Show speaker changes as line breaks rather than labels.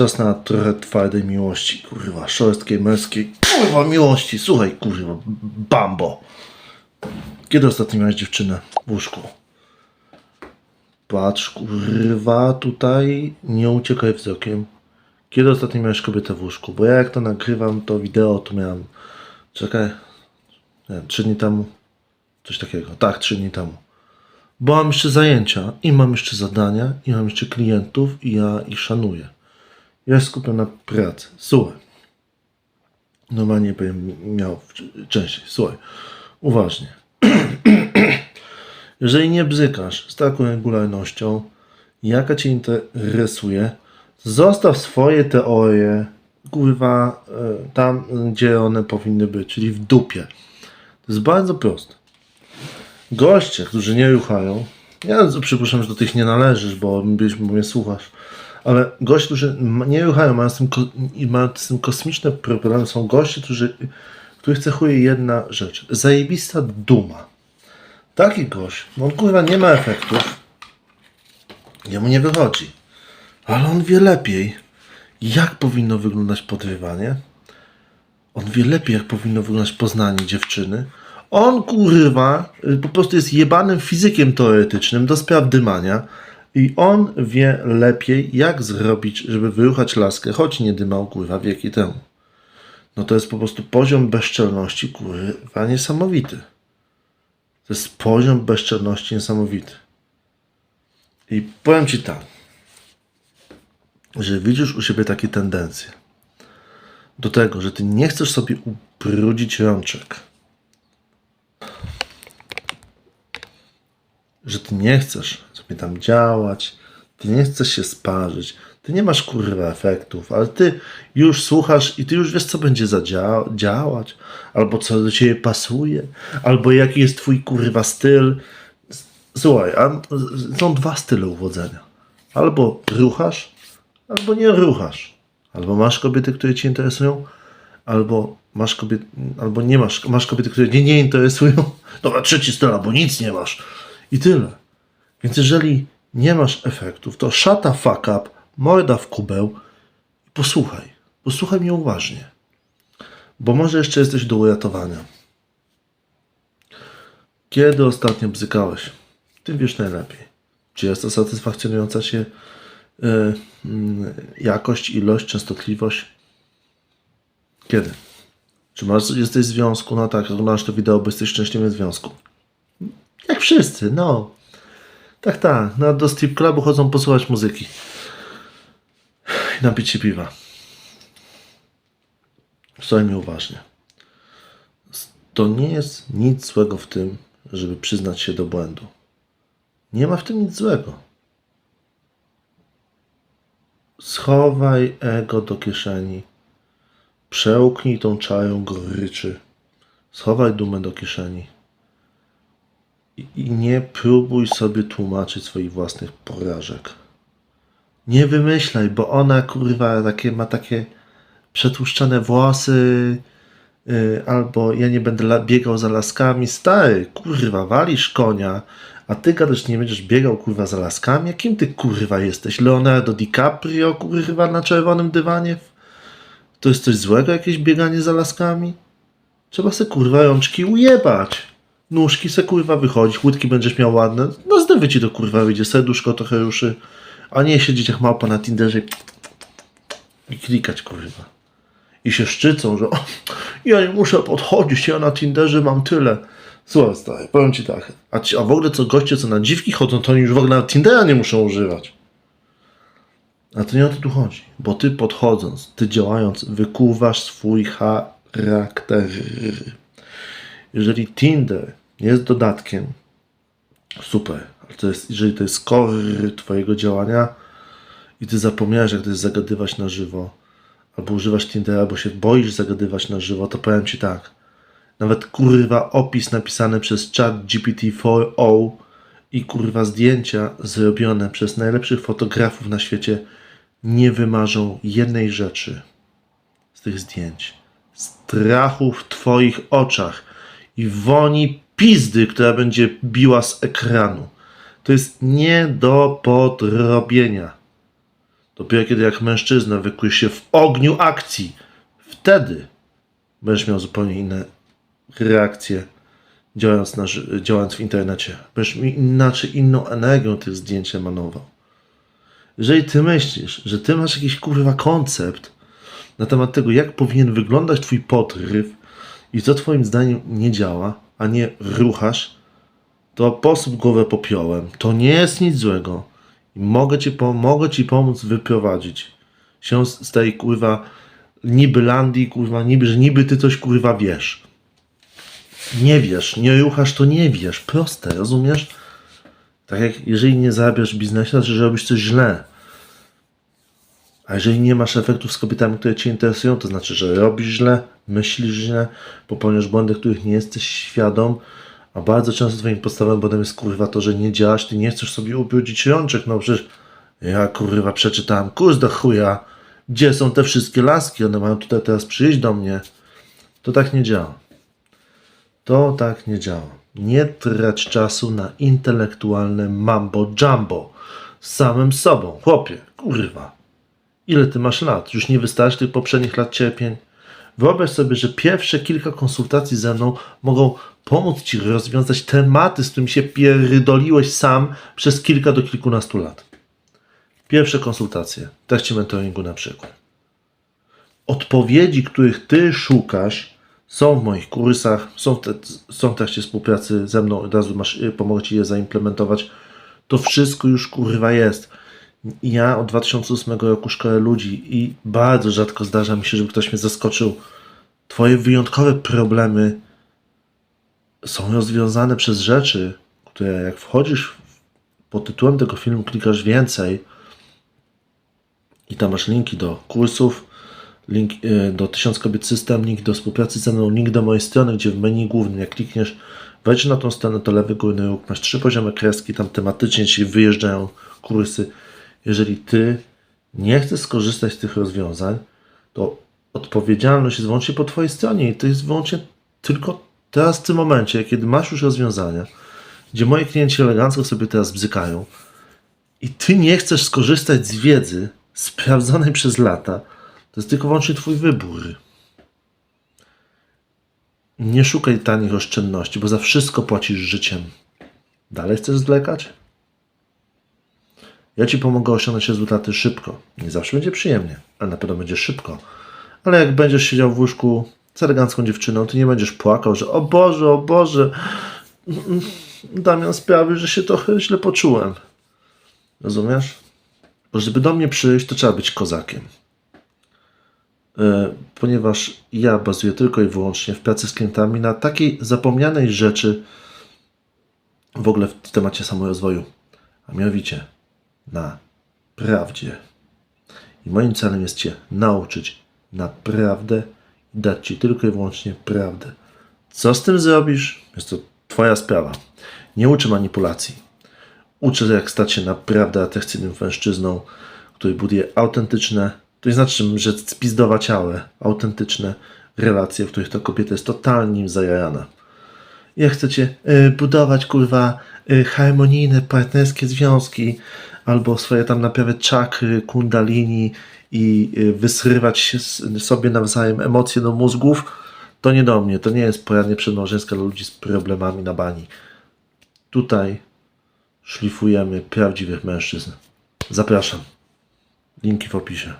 Czas na trochę twardej miłości, kurwa, szorstkiej, męskiej, kurwa, miłości. Słuchaj, kurwa, bambo. Kiedy ostatnio miałeś dziewczynę w łóżku? Patrz, kurwa, tutaj nie uciekaj wzrokiem. Kiedy ostatnio miałeś kobietę w łóżku? Bo ja jak to nagrywam, to wideo to miałem. Czekaj. Nie wiem, trzy dni temu. Coś takiego. Tak, trzy dni temu. Bo mam jeszcze zajęcia i mam jeszcze zadania i mam jeszcze klientów i ja ich szanuję. Ja skupiam na pracy. Słuchaj. Normalnie bym miał częściej. Słuchaj. Uważnie. Jeżeli nie bzykasz z taką regularnością, jaka cię interesuje, zostaw swoje teorie, kurwa, e, tam, gdzie one powinny być, czyli w dupie. To jest bardzo proste. Goście, którzy nie ruchają, ja przypuszczam, że do tych nie należysz, bo, bo mnie słuchasz, ale goście, którzy nie ruchają, mają z tym, mają z tym kosmiczne problemy, są goście, którzy, których cechuje jedna rzecz. Zajebista duma. Taki gość, no on kurwa nie ma efektów, jemu nie wychodzi, ale on wie lepiej, jak powinno wyglądać podrywanie. On wie lepiej, jak powinno wyglądać poznanie dziewczyny. On kurwa po prostu jest jebanym fizykiem teoretycznym do spraw dymania. I on wie lepiej, jak zrobić, żeby wyruchać laskę, choć nie dymał kurwa wieki temu. No to jest po prostu poziom bezczelności kurwa niesamowity. To jest poziom bezczelności niesamowity. I powiem ci tak, że widzisz u siebie takie tendencje do tego, że ty nie chcesz sobie ubrudzić rączek. Że ty nie chcesz sobie tam działać, ty nie chcesz się sparzyć, ty nie masz kurwa efektów, ale ty już słuchasz i ty już wiesz, co będzie zadziała- działać, albo co do ciebie pasuje, albo jaki jest twój kurwa styl. Słuchaj, a są dwa style uwodzenia. Albo ruchasz, albo nie ruchasz. Albo masz kobiety, które cię interesują, albo masz kobiety, albo nie masz, masz kobiety, które cię nie interesują. Dobra, trzeci styl, albo nic nie masz. I tyle. Więc jeżeli nie masz efektów, to the fuck up, morda w kubeł i posłuchaj. Posłuchaj mnie uważnie. Bo może jeszcze jesteś do uratowania. Kiedy ostatnio bzykałeś? Ty wiesz najlepiej. Czy jest to satysfakcjonująca się y, mm, jakość, ilość, częstotliwość? Kiedy? Czy masz, jesteś w związku? No tak, oglądasz to wideo, bo jesteś szczęśliwy w związku. Wszyscy, no. Tak, tak. No, do strip clubu chodzą posłuchać muzyki. I napić się piwa. Słuchaj mnie uważnie. To nie jest nic złego w tym, żeby przyznać się do błędu. Nie ma w tym nic złego. Schowaj ego do kieszeni. Przełknij tą czają goryczy. Schowaj dumę do kieszeni. I, nie próbuj sobie tłumaczyć swoich własnych porażek. Nie wymyślaj, bo ona kurwa takie ma takie przetłuszczone włosy, yy, albo ja nie będę biegał za laskami. Stary, kurwa, walisz konia, a ty gadasz, nie będziesz biegał kurwa za laskami? Jakim ty kurwa jesteś? Leonardo DiCaprio kurwa na czerwonym dywanie? To jest coś złego, jakieś bieganie za laskami? Trzeba se kurwa rączki ujebać. Nóżki se kurwa wychodzić, łódki będziesz miał ładne. No zdewy ci to kurwa wyjdzie, serduszko trochę ruszy. A nie siedzieć jak małpa na Tinderze i- klikać kurwa. I się szczycą, że ja nie muszę podchodzić, ja na Tinderze mam tyle. Słuchaj stary, powiem ci tak. A, ci, a w ogóle co goście, co na dziwki chodzą, to oni już w ogóle na Tindera nie muszą używać. A to nie o to tu chodzi, bo ty podchodząc, ty działając, wykuwasz swój charakter. Jeżeli Tinder jest dodatkiem, super, ale to jest, jeżeli to jest core twojego działania i ty zapomniałeś, jak to jest zagadywać na żywo, albo używasz Tindera, bo się boisz zagadywać na żywo, to powiem ci tak. Nawet kurwa opis napisany przez chat GPT-4o i kurwa zdjęcia zrobione przez najlepszych fotografów na świecie nie wymarzą jednej rzeczy z tych zdjęć. Strachu w twoich oczach i woni pizdy, która będzie biła z ekranu. To jest nie do podrobienia. Dopiero kiedy jak mężczyzna wykujesz się w ogniu akcji, wtedy będziesz miał zupełnie inne reakcje działając, na, działając w internecie. Będziesz inaczej, inną energią tych zdjęć emanował. Jeżeli ty myślisz, że ty masz jakiś kurwa koncept na temat tego, jak powinien wyglądać twój podryw i co twoim zdaniem nie działa, a nie ruchasz, to posób głowę popiołem. To nie jest nic złego. I mogę ci, mogę ci pomóc wyprowadzić się z, tej kurwa niby landii, kurwa, niby, że niby ty coś kurwa wiesz. Nie wiesz, nie ruchasz, to nie wiesz. Proste, rozumiesz? Tak jak jeżeli nie zarabiasz w biznesie, to znaczy, że robisz coś źle. A jeżeli nie masz efektów z kobietami, które cię interesują, to znaczy, że robisz źle, myślisz źle, popełniasz błędy, których nie jesteś świadom, a bardzo często twoim podstawowym błędem jest kurwa to, że nie działasz, ty nie chcesz sobie ubrudzić rączek, no przecież ja kurwa przeczytałem kurs do chuja, gdzie są te wszystkie laski, one mają tutaj teraz przyjść do mnie. To tak nie działa. To tak nie działa. Nie trać czasu na intelektualne mambo jumbo z samym sobą. Chłopie, kurwa. Ile ty masz lat? Już nie wystarczy tych poprzednich lat cierpień? Wyobraź sobie, że pierwsze kilka konsultacji ze mną mogą pomóc ci rozwiązać tematy, z którymi się pierdoliłeś sam przez kilka do kilkunastu lat. Pierwsze konsultacje w trakcie mentoringu na przykład. Odpowiedzi, których ty szukasz, są w moich kursach, są te, są w trakcie współpracy ze mną, od razu masz, y, pomogę ci je zaimplementować. To wszystko już kurwa jest. Ja od 2008 roku szkolę ludzi i bardzo rzadko zdarza mi się, żeby ktoś mnie zaskoczył. Twoje wyjątkowe problemy są rozwiązane przez rzeczy, które jak wchodzisz pod tytułem tego filmu, klikasz więcej i tam masz linki do kursów, link y, do 1000 kobiet system, link do współpracy ze mną, link do mojej strony, gdzie w menu głównym, jak klikniesz, wejdziesz na tą stronę, to lewy górny róg, masz trzy poziomy kreski, tam tematycznie ci wyjeżdżają kursy. Jeżeli ty nie chcesz skorzystać z tych rozwiązań, to odpowiedzialność jest wyłącznie po twojej stronie i to jest wyłącznie tylko teraz w tym momencie, kiedy masz już rozwiązania, gdzie moi klienci elegancko sobie teraz bzykają i ty nie chcesz skorzystać z wiedzy sprawdzonej przez lata, to jest tylko wyłącznie twój wybór. Nie szukaj tanich oszczędności, bo za wszystko płacisz życiem. Dalej chcesz zwlekać? Ja ci pomogę osiągnąć rezultaty szybko. Nie zawsze będzie przyjemnie, ale na pewno będzie szybko. Ale jak będziesz siedział w łóżku z elegancką dziewczyną, to nie będziesz płakał, że o Boże, o Boże, Damian sprawił, że się trochę źle poczułem. Rozumiesz? Bo żeby do mnie przyjść, to trzeba być kozakiem. E, Ponieważ ja bazuję tylko i wyłącznie w pracy z klientami na takiej zapomnianej rzeczy w ogóle w temacie samorozwoju, a mianowicie na prawdzie. I moim celem jest Cię nauczyć naprawdę i dać Ci tylko i wyłącznie prawdę. Co z tym zrobisz? Jest to Twoja sprawa. Nie uczę manipulacji. Uczę, jak stać się naprawdę atrakcyjnym mężczyzną, który buduje autentyczne, to nie znaczy, że spizdowaciałe, autentyczne relacje, w których ta kobieta jest totalnie zajarana. Jak chcecie y, budować, kurwa, y, harmonijne, partnerskie związki, albo swoje tam naprawy czakry, kundalini i y, wysrywać sobie nawzajem emocje do mózgów, to nie do mnie. To nie jest poradnia przedmałżeńska dla ludzi z problemami na bani. Tutaj szlifujemy prawdziwych mężczyzn. Zapraszam. Linki w opisie.